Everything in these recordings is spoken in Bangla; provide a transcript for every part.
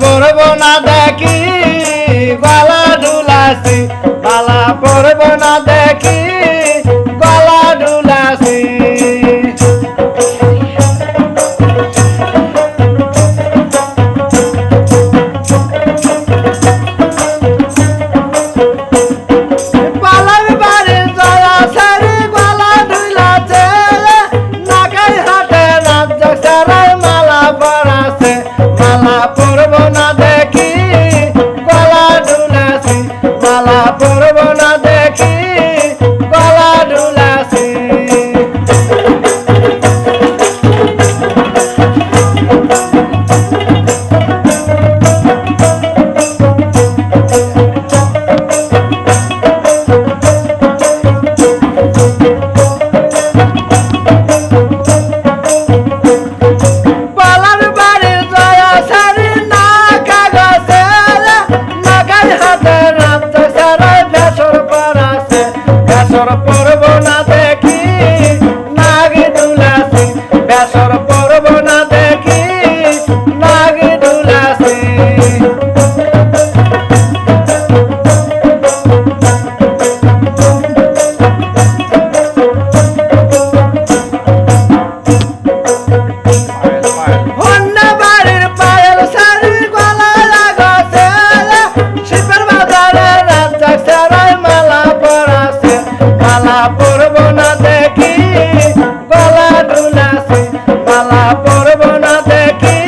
পরব না পরব না দেখি গলা ঢুলাছে মালা পরব না দেখি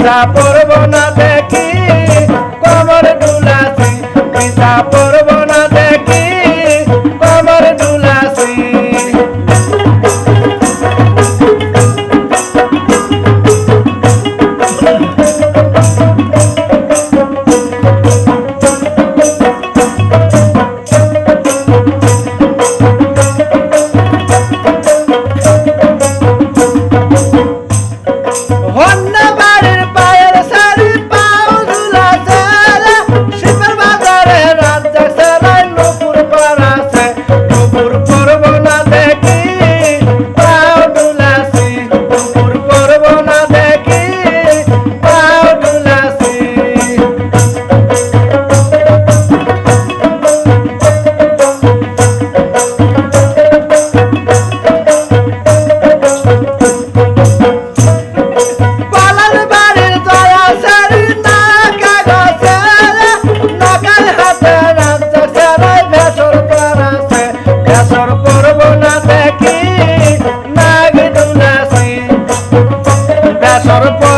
ইচ্ছা করব না দেখি sarpa